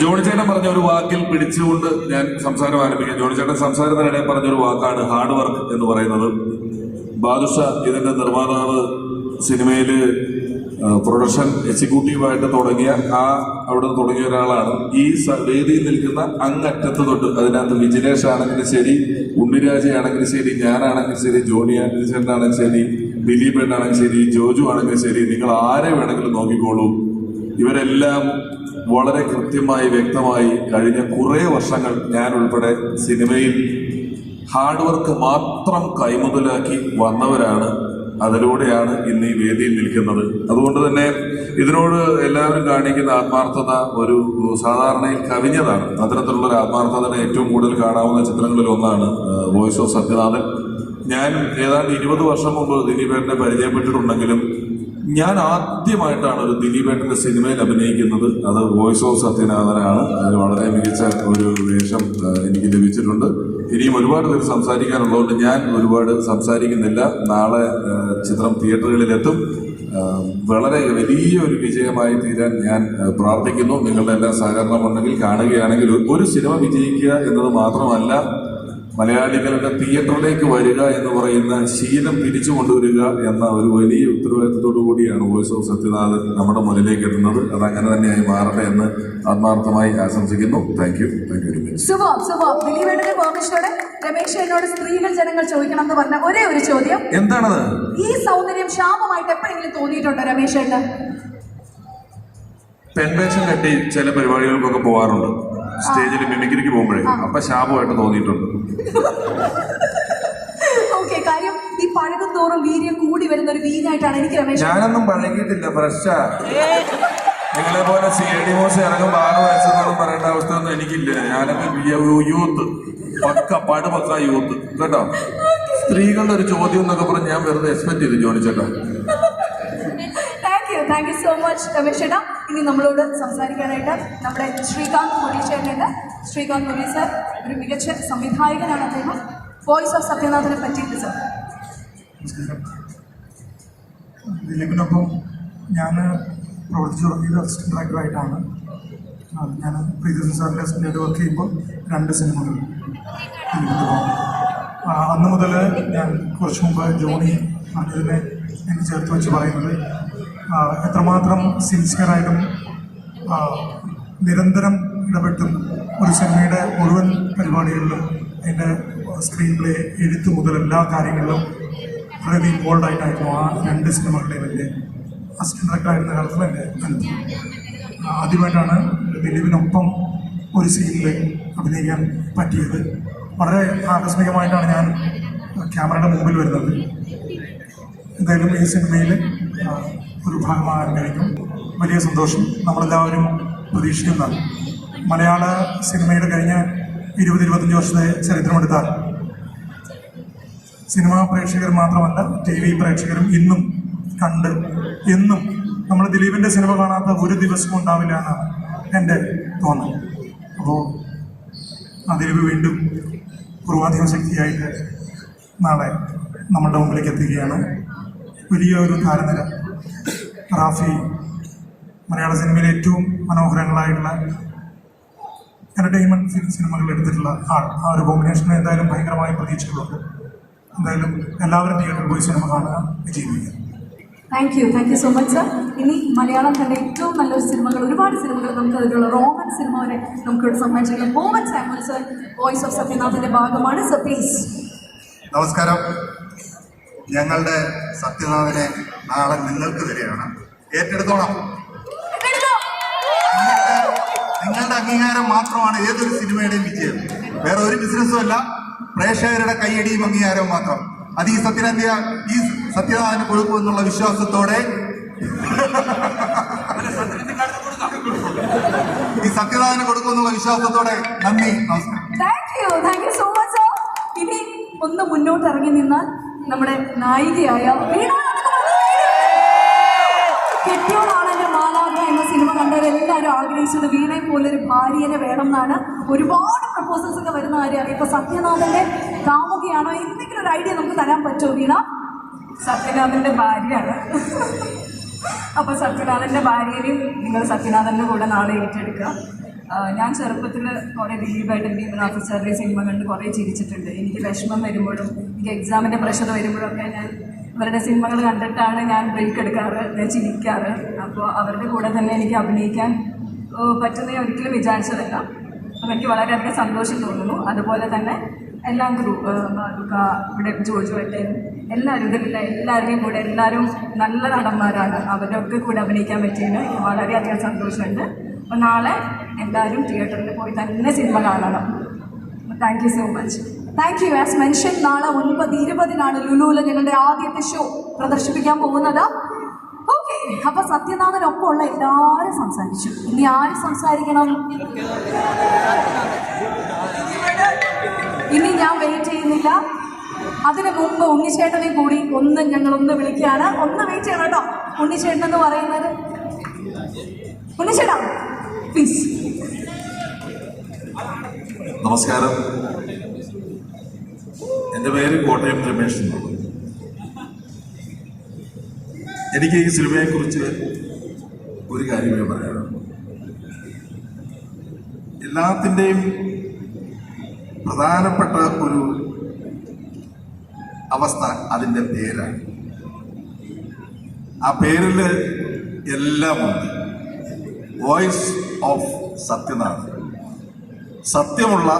ജോണി ചേട്ടൻ പറഞ്ഞ ഒരു വാക്കിൽ പിടിച്ചുകൊണ്ട് ഞാൻ സംസാരം ആരംഭിക്കാം. ജോണിച്ചേട്ടൻ സംസാരത്തിനിടെ പറഞ്ഞൊരു വാക്കാണ് ഹാർഡ് വർക്ക് എന്ന് പറയുന്നത്. ബാദുഷ ഇതിന്റെ നിർമ്മാതാവ് സിനിമയിൽ ആ, പ്രൊഡക്ഷൻ എക്സിക്യൂട്ടീവായിട്ട് തുടങ്ങിയ ആ അവിടെ നിന്ന് തുടങ്ങിയ ഒരാളാണ്. ഈ വേദിയിൽ നിൽക്കുന്ന അങ്ങറ്റത്ത് തൊട്ട് അതിനകത്ത് വിജിലേഷ് ആണെങ്കിലും ശരി ഉണ്ണിരാജയാണെങ്കിലും ശരി ഞാനാണെങ്കിലും ശരി ജോണി ആണെങ്കിലും ചേട്ടനാണെങ്കിലും ശരി ദിലീപ് എന്നാണെങ്കിലും ശരി ജോജു ആണെങ്കിലും ശരി നിങ്ങൾ ആരെ വേണമെങ്കിലും നോക്കിക്കോളൂ. ഇവരെല്ലാം വളരെ കൃത്യമായി വ്യക്തമായി കഴിഞ്ഞ കുറേ വർഷങ്ങൾ ഞാൻ ഉൾപ്പെടെ സിനിമയിൽ ഹാർഡ് വർക്ക് മാത്രം കൈമുതലാക്കി വന്നവരാണ് അതിലൂടെയാണ് ഇന്ന് ഈ വേദിയിൽ നിൽക്കുന്നത്. അതുകൊണ്ട് തന്നെ ഇതിനോട് എല്ലാവരും കാണിക്കുന്ന ആത്മാർത്ഥത ഒരു സാധാരണയിൽ കവിഞ്ഞതാണ്. അത്തരത്തിലുള്ള ഒരു ആത്മാർത്ഥതയുടെ ഏറ്റവും കൂടുതൽ കാണാവുന്ന ചിത്രങ്ങളിൽ ഒന്നാണ് വോയിസ് ഓഫ് സത്യനാഥൻ. ഞാൻ ഏതാണ്ട് ഇരുപത് വർഷം മുമ്പ് ദിലീപേട്ടനെ പരിചയപ്പെട്ടിട്ടുണ്ടെങ്കിലും ഞാൻ ആദ്യമായിട്ടാണ് ഒരു ദിലീപേട്ടന്റെ സിനിമയിൽ അഭിനയിക്കുന്നത്. അത് വോയിസ് ഓഫ് സത്യനാഥനാണ് അതിന് വളരെ മികച്ച ഒരു വേഷം എനിക്ക് ലഭിച്ചിട്ടുണ്ട്. ഇനിയും ഒരുപാട് പേര് സംസാരിക്കാനുള്ളതുകൊണ്ട് ഞാൻ ഒരുപാട് സംസാരിക്കുന്നില്ല. നാളെ ചിത്രം തിയേറ്ററുകളിലെത്തും. വളരെ വലിയ ഒരു വിജയമായി തീരാൻ ഞാൻ പ്രാർത്ഥിക്കുന്നു. നിങ്ങളുടെ എല്ലാ സഹകരണം ഉണ്ടെങ്കിൽ കാണുകയാണെങ്കിൽ ഒരു സിനിമ വിജയിക്കുക എന്നത് മാത്രമല്ല മലയാളികളുടെ തിയേറ്ററിലേക്ക് വരിക എന്ന് പറയുന്ന ശീലം തിരിച്ചു കൊണ്ടുവരിക എന്ന ഒരു വലിയ ഉത്തരവാദിത്തത്തോടു കൂടിയാണ് വോയിസ് ഓഫ് സത്യനാഥൻ നമ്മുടെ മുന്നിലേക്ക് എത്തുന്നത്. അത് അങ്ങനെ തന്നെയായി മാറട്ടെ എന്ന് ആത്മാർത്ഥമായി ആശംസിക്കുന്നു. Thank you thank you Ramesh എന്നോട് സ്ത്രീകൾ ജനങ്ങൾ ചോദിക്കണം എന്ന് പറഞ്ഞ ഒരേ ഒരു ചോദ്യം. എന്താണത്? ഈ സൗന്ദര്യം ക്ഷാമമായിട്ട് എപ്പോഴെങ്കിലും തോന്നിയിട്ടുണ്ടോ രമേശ് പെൻവേഷം കെട്ടി ചില പരിപാടികൾക്കൊക്കെ പോകാറുണ്ട് സ്റ്റേജിൽ മിമിക്രിക്ക് പോകുമ്പോഴേ അപ്പൊ ശാപമായിട്ട് തോന്നിയിട്ടുണ്ട്. ഓക്കെ കാര്യം ഈ പഴകും തോറും വീര്യം കൂടി വരുന്ന ഒരു എനിക്ക് രമേശ് ഞാനൊന്നും പഴകിയിട്ടില്ല ഫ്രഷാ നിങ്ങളെ പോലെ സി ഐ ഡി മോസ് ഇറങ്ങുമ്പോൾ ആറ് വയസ്സെന്നൊന്നും പറയേണ്ട അവസ്ഥയൊന്നും എനിക്കില്ല. ഞാനൊക്കെ യൂത്ത്. പക്ക പടുപക്ക യൂത്ത്. കേട്ടോ? സ്ത്രീകളുടെ ഒരു ചോദ്യം എന്നൊക്കെ പറഞ്ഞ് ഞാൻ വെറുതെ എക്സ്പെക്ട് ചെയ്തു ചേട്ടാ thank you so much Ramesh ഏട്ടാ ഇനി നമ്മളോട് സംസാരിക്കാനായിട്ട് നമ്മുടെ ശ്രീകാന്ത് മുരളി ചേട്ടനുണ്ട് ശ്രീകാന്ത് മുരളി സർ ഒരു മികച്ച സംവിധായകനാണ് അദ്ദേഹം. വോയിസ് ഓഫ് സത്യനാഥനെ പറ്റിയിട്ട് സാർ. ദിലീപിനൊപ്പം ഞാൻ പ്രവർത്തിച്ചു തുടങ്ങിയത് അസിസ്റ്റന്റ് ഡയറക്ടറായിട്ടാണ് ഞാൻ പ്രീതി സാറിന്റെ അസിസ്റ്റന്റായിട്ട് വർക്ക് ചെയ്യുമ്പോൾ രണ്ട് സിനിമകൾ അന്ന് മുതൽ ഞാൻ കുറച്ച് മുമ്പ് ജോണി അതിനെ എന്നെ ചേർത്ത് വെച്ച് പറയുന്നത് എത്രമാത്രം സിൻസിയറായിട്ടും നിരന്തരം ഇടപെട്ടും ഒരു സിനിമയുടെ മുഴുവൻ പരിപാടികളിലും അതിന്റെ സ്ക്രീൻ പ്ലേ എഴുത്ത് മുതൽ എല്ലാ കാര്യങ്ങളിലും വളരെ ഇൻവോൾവ് ആയിട്ടായിരുന്നു ആ രണ്ട് സിനിമകളുടെയും എന്റെ അസിസ്റ്റന്റ് ഡയറക്ടറായിരുന്ന കാലത്തിൽ എന്റെ അനുഭവം ആദ്യമായിട്ടാണ് ദിലീപിനൊപ്പം ഒരു സീനിൽ അഭിനയിക്കാൻ പറ്റിയത്. വളരെ ആകസ്മികമായിട്ടാണ് ഞാൻ ക്യാമറയുടെ മുമ്പിൽ വരുന്നത്. എന്തായാലും ഈ സിനിമയിൽ ഒരു ഭാഗമാകാൻ കഴിഞ്ഞു വലിയ സന്തോഷം. നമ്മളെല്ലാവരും പ്രതീക്ഷിക്കുന്ന മലയാള സിനിമയുടെ കഴിഞ്ഞ ഇരുപത് ഇരുപത്തഞ്ച് വർഷത്തെ ചരിത്രമെടുത്താൽ സിനിമാ പ്രേക്ഷകർ മാത്രമല്ല ടി വി പ്രേക്ഷകരും ഇന്നും കണ്ട് എന്നും നമ്മൾ ദിലീപിന്റെ സിനിമ കാണാത്ത ഒരു ദിവസവും ഉണ്ടാവില്ല എന്നാണ് എന്റെ തോന്നൽ. അപ്പോൾ ആ ദിലീപ് വീണ്ടും പൂർവാധിക ശക്തിയായിട്ട് നാളെ നമ്മളുടെ മുമ്പിലേക്ക് എത്തുകയാണ്. വലിയ ഒരു താരനിര. റാഫി മലയാള സിനിമയിലെ ഏറ്റവും മനോഹരങ്ങളായിട്ടുള്ള എന്റർടൈൻമെന്റ് സിനിമകൾ എടുത്തിട്ടുള്ള ആൾ. ആ ഒരു കോമ്പിനേഷൻ എന്തായാലും ഭയങ്കരമായ പ്രതീക്ഷകളുണ്ട് എന്തായാലും എല്ലാവരും തിയേറ്ററിൽ പോയി സിനിമ കാണുക വിജയിപ്പിക്കുക. Thank you thank you so much sir ഇനി മലയാളം തന്നെ ഏറ്റവും നല്ലൊരു സിനിമകൾ ഒരുപാട് സിനിമകൾ നമുക്ക് അതിലുള്ള റോമൻ സിനിമ വരെ നമുക്കിവിടെ സമ്മാനിച്ചിരിക്കാം Roman Samuel sir voice of സത്യനാഥിന്റെ ഭാഗമാണ്. സർ പ്ലീസ് നമസ്കാരം. ഞങ്ങളുടെ സത്യനാഥനെ നാളെ നിങ്ങൾക്ക് തരികയാണ്. ഏറ്റെടുത്തോളാം. നിങ്ങളുടെ അംഗീകാരം മാത്രമാണ് ഏതൊരു സിനിമയുടെയും വിജയം. വേറെ ഒരു ബിസിനസ്സും അല്ല. പ്രേക്ഷകരുടെ കൈയടിയും അംഗീകാരവും മാത്രം. അത് ഈ സത്യനാഥ ഈ സത്യനാഥന് കൊടുക്കും എന്നുള്ള വിശ്വാസത്തോടെ ഈ സത്യനാഥന് കൊടുക്കും എന്നുള്ള വിശ്വാസത്തോടെ നന്ദി നമസ്കാരം. ഒന്ന് മുന്നോട്ട് ഇറങ്ങി നിന്നാൽ നമ്മുടെ നായികയായ വീണ കണ്ടവരെല്ലാവരും ആഗ്രഹിച്ചത് വീണയെ പോലൊരു ഭാര്യനെ വേണം എന്നാണ് ഒരുപാട് പ്രപ്പോസൽസ് ഒക്കെ വരുന്ന കാര്യമാണ്. ഇപ്പൊ സത്യനാഥന്റെ കാമുകയാണോ? എന്തെങ്കിലും ഒരു ഐഡിയ നമുക്ക് തരാൻ പറ്റുമോ വീണ? സത്യനാഥന്റെ ഭാര്യയാണ്. അപ്പൊ സത്യനാഥന്റെ ഭാര്യനെയും നിങ്ങൾ സത്യനാഥന്റെ കൂടെ നാളെ ഏറ്റെടുക്കുക. ഞാൻ ചെറുപ്പത്തിൽ കുറേ ദിലീപായിട്ട് ഭീമൻ സാറിന്റെ സിനിമ കണ്ട് കുറേ ചിരിച്ചിട്ടുണ്ട്. എനിക്ക് വിഷമം വരുമ്പോഴും എനിക്ക് എക്സാമിന്റെ പ്രഷർ വരുമ്പോഴൊക്കെ ഞാൻ അവരുടെ സിനിമകൾ കണ്ടിട്ടാണ് ഞാൻ ബ്രേക്ക് എടുക്കാറ് ഞാൻ ചിരിക്കാറ്. അപ്പോൾ അവരുടെ കൂടെ തന്നെ എനിക്ക് അഭിനയിക്കാൻ പറ്റുന്ന ഞാൻ ഒരിക്കലും വിചാരിച്ചതല്ല. അപ്പോൾ എനിക്ക് വളരെയധികം സന്തോഷം തോന്നുന്നു. അതുപോലെ തന്നെ എല്ലാ ഗ്രൂപ്പ് ഇവിടെ ജോജു ഏട്ടൻ എല്ലാവരും ഇതിലുള്ള എല്ലാവരുടെയും കൂടെ എല്ലാവരും നല്ല നടന്മാരാണ്. അവരൊക്കെ കൂടെ അഭിനയിക്കാൻ പറ്റിയതിന് വളരെയധികം സന്തോഷമുണ്ട്. അപ്പോൾ നാളെ എല്ലാവരും തിയേറ്ററിൽ പോയി തന്നെ സിനിമ കാണണം. Thank you so much thank you as mention നാളെ ഒൻപത് ഇരുപതിനാണ് ലുലുവിൽ ഞങ്ങളുടെ ആദ്യത്തെ ഷോ പ്രദർശിപ്പിക്കാൻ പോകുന്നത്. ഓക്കെ അപ്പൊ സത്യനാഥനൊപ്പം ഉള്ള എല്ലാവരും സംസാരിച്ചു. ഇനി ആര് സംസാരിക്കണം? ഇനി ഞാൻ വെയിറ്റ് ചെയ്യുന്നില്ല. അതിനു മുമ്പ് ഉണ്ണിച്ചേട്ടനെ കൂടി ഒന്ന് ഞങ്ങൾ ഒന്ന് വിളിക്കുകയാണ്. ഒന്ന് വെയിറ്റ് ചെയ്യണം കേട്ടോ. ഉണ്ണിച്ചേട്ടൻ എന്ന് പറയുന്നത്? ഉണ്ണിച്ചേട്ടാ പ്ലീസ് നമസ്കാരം. എന്റെ പേര് കോട്ടയം രമേശ് എന്നാണ്. എനിക്ക് ഈ സിനിമയെക്കുറിച്ച് ഒരു കാര്യമേ പറയാനുള്ളൂ എല്ലാത്തിന്റെയും പ്രധാനപ്പെട്ട ഒരു അവസ്ഥ അതിന്റെ പേരാണ്. ആ പേരിൽ എല്ലാമുണ്ട് വോയിസ് ഓഫ് സത്യനാഥ് സത്യമുള്ള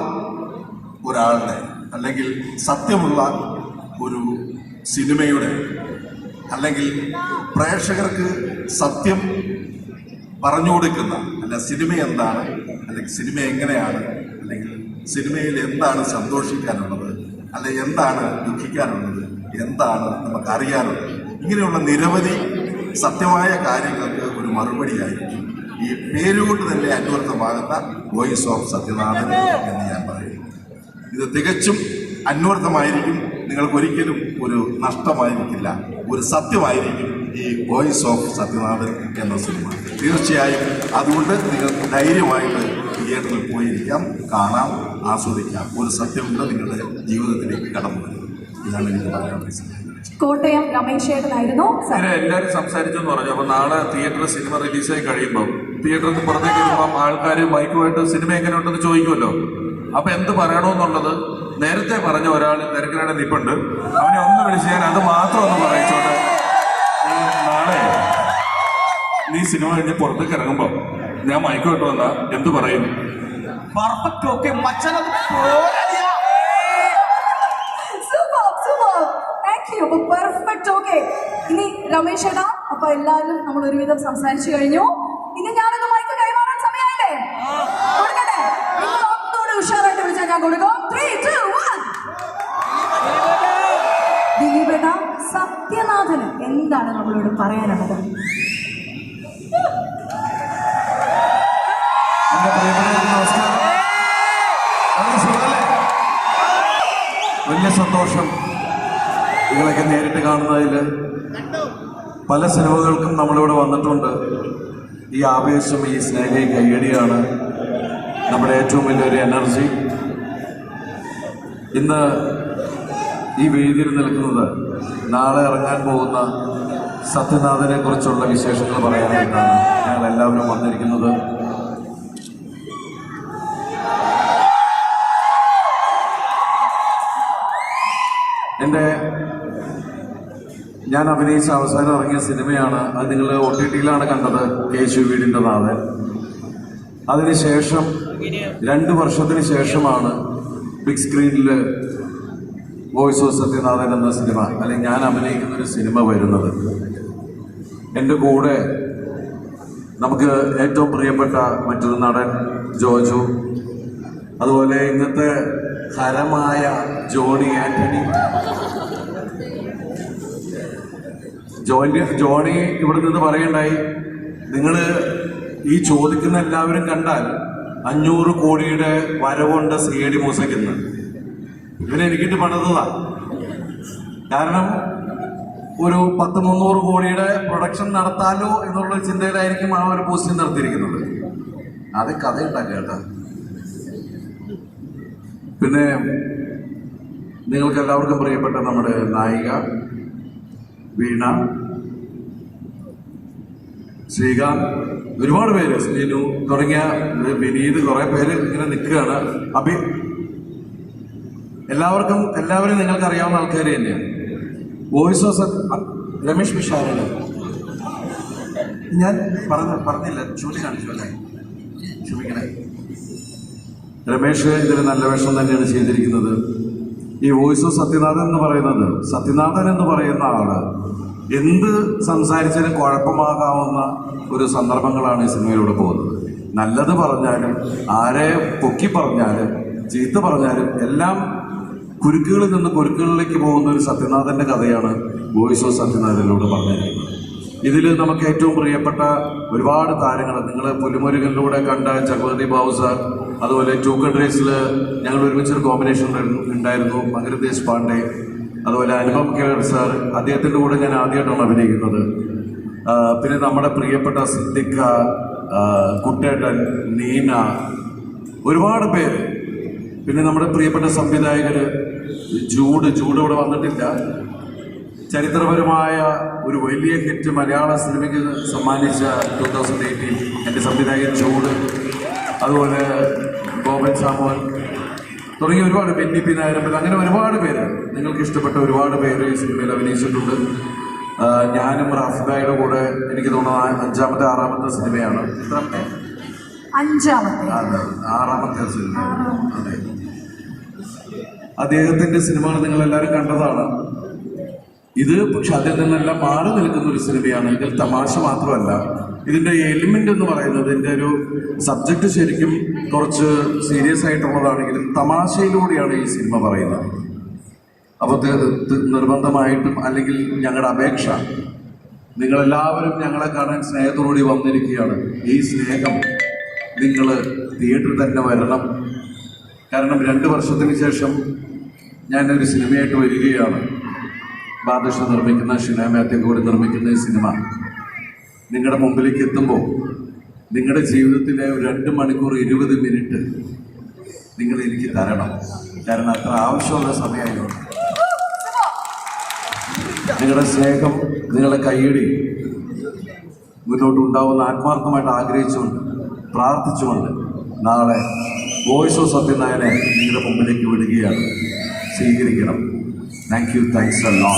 ഒരാളുടെ അല്ലെങ്കിൽ സത്യമുള്ള ഒരു സിനിമയുടെ അല്ലെങ്കിൽ പ്രേക്ഷകർക്ക് സത്യം പറഞ്ഞു കൊടുക്കുന്ന അല്ല സിനിമ എന്താണ് അല്ലെങ്കിൽ സിനിമ എങ്ങനെയാണ് അല്ലെങ്കിൽ സിനിമയിൽ എന്താണ് സന്തോഷിക്കാനുള്ളത് അല്ലെ എന്താണ് ദുഃഖിക്കാനുള്ളത് എന്താണ് നമുക്ക് അറിയാനുള്ളത് ഇങ്ങനെയുള്ള നിരവധി സത്യമായ കാര്യങ്ങൾക്ക് ഒരു മറുപടിയായിരിക്കും. ഈ പേരുകൊണ്ട് തന്നെ അന്വർത്ഥമാകുന്ന വോയിസ് ഓഫ് സത്യനാഥൻ എന്ന് ഞാൻ പറയുന്നു. ഇത് തികച്ചും അന്വർത്ഥമായിരിക്കും. നിങ്ങൾക്ക് ഒരിക്കലും ഒരു നഷ്ടമായിരിക്കില്ല. ഒരു സത്യമായിരിക്കും ഈ വോയിസ് ഓഫ് സത്യനാഥൻ എന്ന സിനിമ. തീർച്ചയായും അതുകൊണ്ട് നിങ്ങൾക്ക് ധൈര്യമായിട്ട് തിയേറ്ററിൽ പോയിരിക്കാം കാണാം ആസ്വദിക്കാം. ഒരു സത്യമുണ്ട് നിങ്ങളുടെ ജീവിതത്തിലേക്ക് കടന്നു വരും ഇതാണ് എനിക്ക് പറയാനുള്ള കോട്ടയം രമേശേട്ടനായിരുന്നു ചേട്ടനായിരുന്നു. എല്ലാവരും സംസാരിച്ചു എന്ന് പറഞ്ഞു. അപ്പൊ നാളെ തിയേറ്ററിൽ സിനിമ റിലീസായി കഴിയുമ്പോൾ തിയേറ്ററിൽ പുറത്തേക്ക് വരുമ്പോൾ ആൾക്കാർ മൈക്കുമായിട്ട് സിനിമ എങ്ങനെ ഉണ്ടെന്ന് ചോദിക്കുമല്ലോ. അപ്പൊ എന്ത് പറയണമെന്നുള്ളത് നേരത്തെ പറഞ്ഞ ഒരാൾ തിരക്കിലൂടെ നിപ്പുണ്ട്. അവനെ ഒന്ന് വിളിച്ച് ഞാൻ അത് മാത്രം ഒന്ന് പറയിച്ചോട്ടെ. നീ നാളെ നീ സിനിമ കഴിഞ്ഞ് പുറത്തേക്ക് ഇറങ്ങുമ്പോ ഞാൻ മയക്കോട്ട് വന്ന എന്ത് പറയും? പെർഫെക്റ്റ് ഓക്കെ മച്ചനത് പോരടിയാ സൂപ്പർ സൂപ്പർ താങ്ക് യു അപ്പൊ പെർഫെക്റ്റ് ഓക്കെ ഇനി രമേശ് ഏട്ടാ അപ്പൊ എല്ലാവരും നമ്മൾ ഒരുവിധം സംസാരിച്ചു കഴിഞ്ഞു. കൊടുക്കും. ത്രീ ടു വൺ ദിലീപേട്ട സത്യനാഥന് എന്താണ് നമ്മളോട് പറയാനുള്ളത്? വലിയ സന്തോഷം നിങ്ങളൊക്കെ നേരിട്ട് കാണുന്നതിൽ പല സിനിമകൾക്കും നമ്മളിവിടെ വന്നിട്ടുണ്ട്. ഈ ആവേശം ഈ സ്നേഹ കൈയടിയാണ് കയ്യടിയാണ് നമ്മുടെ ഏറ്റവും വലിയൊരു എനർജി. ഇന്ന് ഈ വേദിയിൽ നിൽക്കുന്നത് നാളെ ഇറങ്ങാൻ പോകുന്ന സത്യനാഥനെ കുറിച്ചുള്ള വിശേഷങ്ങൾ പറയാനായിട്ടാണ് ഞങ്ങൾ എല്ലാവരും വന്നിരിക്കുന്നത്. എന്റെ ഞാൻ അഭിനയിച്ച അവസാനം ഇറങ്ങിയ സിനിമയാണ്. അത് നിങ്ങൾ ഒ ടി ടിയിലാണ് കണ്ടത് കേശു വീടിന്റെ നാഥൻ. അതിനുശേഷം രണ്ട് വർഷത്തിന് ശേഷമാണ് ബിഗ് സ്ക്രീനിൽ വോയിസ് ഓഫ് സത്യനാഥൻ എന്ന സിനിമ അല്ലെങ്കിൽ ഞാൻ അഭിനയിക്കുന്ന ഒരു സിനിമ വരുന്നത്. എന്റെ കൂടെ നമുക്ക് ഏറ്റവും പ്രിയപ്പെട്ട മറ്റൊരു നടൻ ജോജു അതുപോലെ ഇന്നത്തെ ഹരമായ ജോണി ആന്റണി. ജോണി ജോണി ഇവിടെ നിന്ന് പറയണ്ടായി നിങ്ങൾ ഈ ചോദിക്കുന്ന എല്ലാവരും കണ്ടാൽ അഞ്ഞൂറ് കോടിയുടെ വരവുണ്ട് സി എ ഡി മൂസയ്ക്കുന്ന്. ഇവനെ എനിക്കിട്ട് പണിതതാ. കാരണം ഒരു പത്ത് മുന്നൂറ് കോടിയുടെ പ്രൊഡക്ഷൻ നടത്താലോ എന്നുള്ള ചിന്തയിലായിരിക്കും ആ ഒരു പോസ്റ്റിംഗ് നടത്തിയിരിക്കുന്നത്. അത് കഥ ഉണ്ടാക്കുക കേട്ടോ. പിന്നെ നിങ്ങൾക്ക് എല്ലാവർക്കും പ്രിയപ്പെട്ട നമ്മുടെ നായിക വീണ ശ്രീകാന്ത് ഒരുപാട് പേര് ശ്രീനു തുടങ്ങിയ വിനീത് കുറെ പേര് ഇങ്ങനെ നിൽക്കുകയാണ്. അഭി എല്ലാവർക്കും എല്ലാവരും നിങ്ങൾക്ക് അറിയാവുന്ന ആൾക്കാർ തന്നെയാണ്. വോയിസ് ഓഫ് രമേഷ് പിഷാരട് ഞാൻ പറഞ്ഞ പറഞ്ഞില്ല ചൂണ്ടി കാണിച്ചു അല്ലേ? ക്ഷമിക്കണേ. രമേഷ് ഇതൊരു നല്ല വേഷം തന്നെയാണ് ചെയ്തിരിക്കുന്നത്. ഈ വോയിസ് ഓഫ് സത്യനാഥൻ എന്ന് പറയുന്നത് സത്യനാഥൻ എന്ന് പറയുന്ന ആൾ എന്ത് സംസാരിച്ചാലും കുഴപ്പമാകാവുന്ന ഒരു സന്ദർഭങ്ങളാണ് ഈ സിനിമയിലൂടെ പോകുന്നത്. നല്ലത് പറഞ്ഞാലും ആരെ പൊക്കി പറഞ്ഞാലും ചീത്ത പറഞ്ഞാലും എല്ലാം കുരുക്കുകളിൽ നിന്ന് കുരുക്കുകളിലേക്ക് പോകുന്ന ഒരു സത്യനാഥന്റെ കഥയാണ് വോയിസ് ഓഫ് സത്യനാഥനിലൂടെ പറഞ്ഞിരിക്കുന്നത്. ഇതിൽ നമുക്ക് ഏറ്റവും പ്രിയപ്പെട്ട ഒരുപാട് താരങ്ങൾ നിങ്ങൾ പുലിമുരുകനിലൂടെ കണ്ട ചക്രവർത്തി ബാബു സാർ അതുപോലെ ടൂ റേസിൽ ഞങ്ങൾ ഒരുമിച്ചൊരു കോമ്പിനേഷൻ ഉണ്ടായിരുന്നു മകരദേശ് ദേശ്പാണ്ഡെ അതുപോലെ അനുപം കേർ സാർ അദ്ദേഹത്തിന്റെ കൂടെ ഞാൻ ആദ്യമായിട്ടാണ് അഭിനയിക്കുന്നത്. പിന്നെ നമ്മുടെ പ്രിയപ്പെട്ട സിദ്ദിഖ കുട്ടേട്ടൻ നീന ഒരുപാട് പേര്. പിന്നെ നമ്മുടെ പ്രിയപ്പെട്ട സംവിധായകർ ജൂഡ് ജൂഡ് ഇവിടെ വന്നിട്ടില്ല. ചരിത്രപരമായ ഒരു വലിയ ഹിറ്റ് മലയാള സിനിമയ്ക്ക് സമ്മാനിച്ച ടു തൗസൻഡ് എയ്റ്റീൻ എന്റെ സംവിധായകൻ ചൂട് അതുപോലെ ഗോപൻ സാമോൻ തുടങ്ങിയ ഒരുപാട് ബെന്നി പി നായരമ്പൽ അങ്ങനെ ഒരുപാട് പേര്. നിങ്ങൾക്ക് ഇഷ്ടപ്പെട്ട ഒരുപാട് പേര് ഈ സിനിമയിൽ അഭിനയിച്ചിട്ടുണ്ട്. ഞാനും റാഫിബായുടെ കൂടെ എനിക്ക് തോന്നുന്നു അഞ്ചാമത്തെ ആറാമത്തെ സിനിമയാണ്. എത്രാമത്തെ അഞ്ചാമത്തെ. ആറാമത്തെ സിനിമ. അതെ. അദ്ദേഹത്തിന്റെ സിനിമകൾ നിങ്ങൾ എല്ലാവരും കണ്ടതാണ്. ഇത് പക്ഷെ അതിൽ നിന്നെല്ലാം മാറി നിൽക്കുന്ന ഒരു സിനിമയാണ്. ഇതിൽ തമാശ മാത്രമല്ല. ഇതിന്റെ എലിമെന്റ് എന്ന് പറയുന്നത് ഇതിന്റെ ഒരു സബ്ജക്റ്റ് ശരിക്കും കുറച്ച് സീരിയസ് ആയിട്ടുള്ളതാണെങ്കിലും തമാശയിലൂടെയാണ് ഈ സിനിമ പറയുന്നത്. അപ്പോൾ നിർബന്ധമായിട്ടും അല്ലെങ്കിൽ ഞങ്ങളുടെ അപേക്ഷ നിങ്ങളെല്ലാവരും ഞങ്ങളെ കാണാൻ സ്നേഹത്തോടുകൂടി വന്നിരിക്കുകയാണ്. ഈ സ്നേഹം നിങ്ങൾ തിയേറ്ററിൽ തന്നെ വരണം. കാരണം രണ്ട് വർഷത്തിന് ശേഷം ഞാനൊരു സിനിമയായിട്ട് വരികയാണ്. ബാദുഷ നിർമ്മിക്കുന്ന ഷിന മാത്യു കൂടി നിർമ്മിക്കുന്ന ഈ സിനിമ നിങ്ങളുടെ മുമ്പിലേക്ക് എത്തുമ്പോൾ നിങ്ങളുടെ ജീവിതത്തിലെ രണ്ട് മണിക്കൂർ ഇരുപത് മിനിറ്റ് നിങ്ങൾ എനിക്ക് തരണം. കാരണം അത്ര ആവശ്യമുള്ള സമയമായതുകൊണ്ട്. നിങ്ങളുടെ സ്നേഹം നിങ്ങളുടെ കൈയടി മുന്നോട്ടുണ്ടാവുന്ന ആത്മാർത്ഥമായിട്ട് ആഗ്രഹിച്ചുകൊണ്ട് പ്രാർത്ഥിച്ചുകൊണ്ട് നാളെ വോയിസ് ഓഫ് സത്യനായനെ നിങ്ങളുടെ മുമ്പിലേക്ക് വിടുകയാണ്. സ്വീകരിക്കണം. താങ്ക് യു താങ്ക്സ് അല്ലോ